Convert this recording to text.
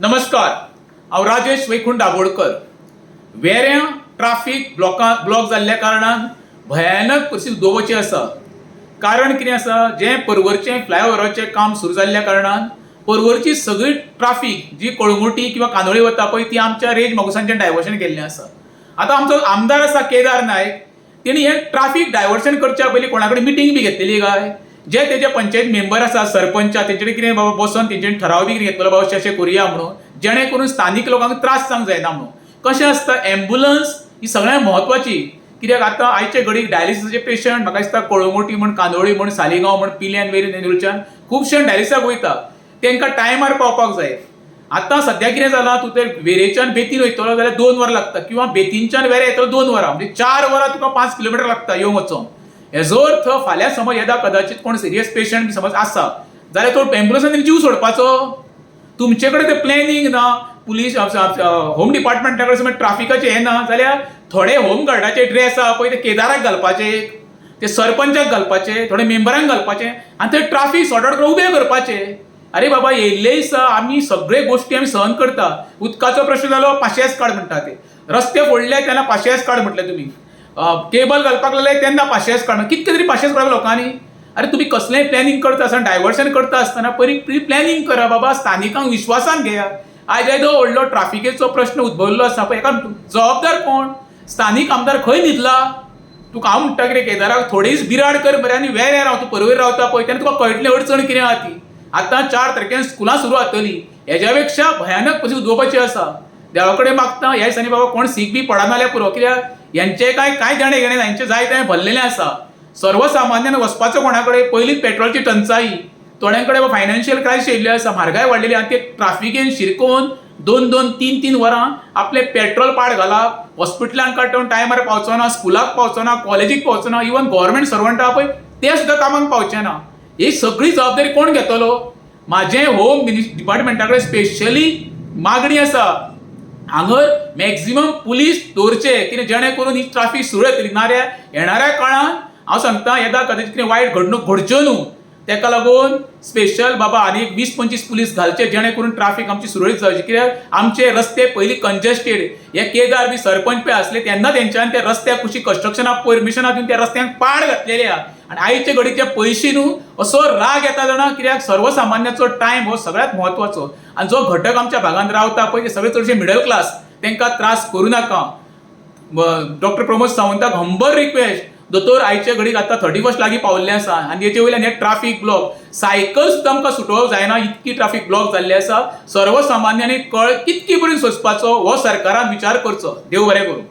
नमस्कार. हांव राजेश वैकुंठ दाबोडकर वेऱ्यां ट्राफीक ब्लॉका ब्लॉक जाल्ल्या कारणान भयानक परिस्थिती उद्भवची आसा. कारण कितें आसा? जें परवरचें फ्लायओव्हराचें काम सुरू जाल्ल्या कारणान परवरची सगळी ट्राफीक जी कळंगुटी किंवा कांदोळी वता पळय ती आमच्या रेंज मागुसांचें डायवर्शन केल्लें आसा. आतां आमचो आमदार आसा केदार नायक. तेणी हें ट्राफीक डायवर्शन करच्या पयलीं कोणा कडेन मिटींग बी घेतलेली काय? जे तेजे पंचायत मेंबर आसा सरपंच तेंचे कितें बाबा बसोन तेंच्यानी ठराव बी कितें घेतलो बाबा अशें अशें करुया म्हणून जेणे करून स्थानीक लोकांक त्रास जावंक जायना म्हणून. कशें आसता एम्बुलंस ही सगळ्यांत म्हत्वाची. कित्याक? आतां आयचे घडीक डायलिसिसाचे पेशंट म्हाका दिसता कळंगुटी म्हण कांदोळी म्हण सालिगांव म्हण पिल्यान वेरेन नेरुलच्यान खुबशे डायलिसाक वयता तांकां टायमार पावपाक जाय. आतां सद्या कितें जालां तूं तर वेरेच्यान बेतीन वयतलो जाल्यार दोन वरां लागता. किंवा बेतीनच्यान वेरें येतलो दोन वरां. म्हणजे चार वरां तुका पांच किलोमिटर लागता येवंक वचोंक हेजो अर्थ फाल्यां समज येदा कदाचित कोण सिरियस पेशंट समज आसा जाल्यार तो एम्ब्युलन्सान जीव सोडपाचो. तुमचे कडेन तें प्लॅनिंग ना. पुलीस होम डिपार्टमेंटा कडेन समज ट्राफिकाचें हें ना जाल्यार थोडे होम गार्डाचे ड्रेस आहा पळय ते केदाराक घालपाचे ते सरपंचाक घालपाचे थोडे मेंबरांक घालपाचे आनी ते ट्राफीक सॉर्ट आउट करून उबे करपाचे. अरे बाबा येयल्ले दिसा आमी सगळे गोश्टी आमी सहन करता. उदकाचो प्रश्न जालो पाशेंस काड म्हणटा ते. रस्ते फोडले तेन्ना पाशयेस काड म्हटले तुमी केबल घालपाक लागले तेन्ना पाशेस काडना कितके तरी पाशेस काडप लोकांनी. अरे तुम्ही कसलेंय प्लॅनिंग करता आसतना डायवर्शन करता आसतना परी प्री प्लॅनिंग करा बाबा स्थानिकांक विश्वासान घेया. आयज येदो व्हडलो ट्राफिकेचो प्रश्न उद्भवल्लो आसा पळय हेका जबाबदार कोण? स्थानीक आमदार खंय न्हिदला तुका हांव म्हणटा कितें केदाराक थोडीच बिराड कर बरें आनी वेऱ्या राव तूं परवेर रावता पळय तेन्ना तुका कळटलें अडचण कितें आहा ती आतां चार तारखेन स्कुलां सुरू जातली हेज्या पेक्षा भयानक परिस्थिती उद्भवपाची आसा देवा कडेन मागता ह्या दिसांनी बाबा कोण सीख बी पडना जाल्यार पुरो कित्याक यांचे काय कांय देणे घेणे यांचे जाय तें भरलेलें आसा सर्वसामान्यान वचपाचो कोणा कडेन पयलींच पेट्रोलची टंचाई. थोड्यां कडेन फायनान्शियल क्रायसीस येयल्ली आसा म्हारगाय वाडलेली आनी ते ट्राफिकेन शिरकोवन दोन दोन तीन तीन वरां आपले पेट्रोल पाड घालप हॉस्पिटलांत काडून टायमार पावचो ना स्कुलाक पावचो ना कॉलेजीक पावचो ना इवन गव्हर्मेंट सर्वंट आहा पळय ते सुद्दां कामाक पावचे ना ही सगळी जबाबदारी कोण घेतलो म्हाजें होम मिनिस्ट डिपार्टमेंटा कडेन स्पेशली मागणी आसा हांगर मॅक्झिमम पुलीस दवरचे कितें जेणे करून ही ट्राफीक सुरळीत येणाऱ्या येणाऱ्या काळान हांव सांगता येदा कदाचित कितें वायट घडणूक घडच्यो न्हू तेका लागून स्पेशल बाबा आनी एक वीस पंचवीस पुलीस घालचे जेणे करून ट्राफीक आमची सुरळीत जावची कित्याक आमचे रस्ते पयलीं कंजेस्टेड हे केदार बी सरपंच पे आसले तेन्ना तेंच्यान त्या रस्त्याक कशी कन्स्ट्रक्शनाक परमिशनां दिवन त्या रस्त्यांक पाड घातलेले आहा आनी आयचे घडीचे पयशे न्हू असो राग येता जाणा कित्याक सर्वसामान्याचो टायम हो सगळ्यात म्हत्वाचो. आनी जो घटक आमच्या भागांत रावता पळय ते सगळे चडशे मिडल क्लास तांकां त्रास करूं नाका. डॉक्टर प्रमोद सावंताक हंबर रिक्वेस्ट दोतोर आयचे घडीक आतां थर्टी फर्स्ट लागीं पावल्लें आसा आनी हेचे वयल्यान हे ट्राफीक ब्लॉक सायकल सुद्दां आमकां सुटोवप जायना इतकी ट्राफीक ब्लॉक जाल्ली आसा सर्वसामान्यांनी कळ कितकी पर्यंत सोंसपाचो हो सरकारान विचार करचो. देव बरें करूं.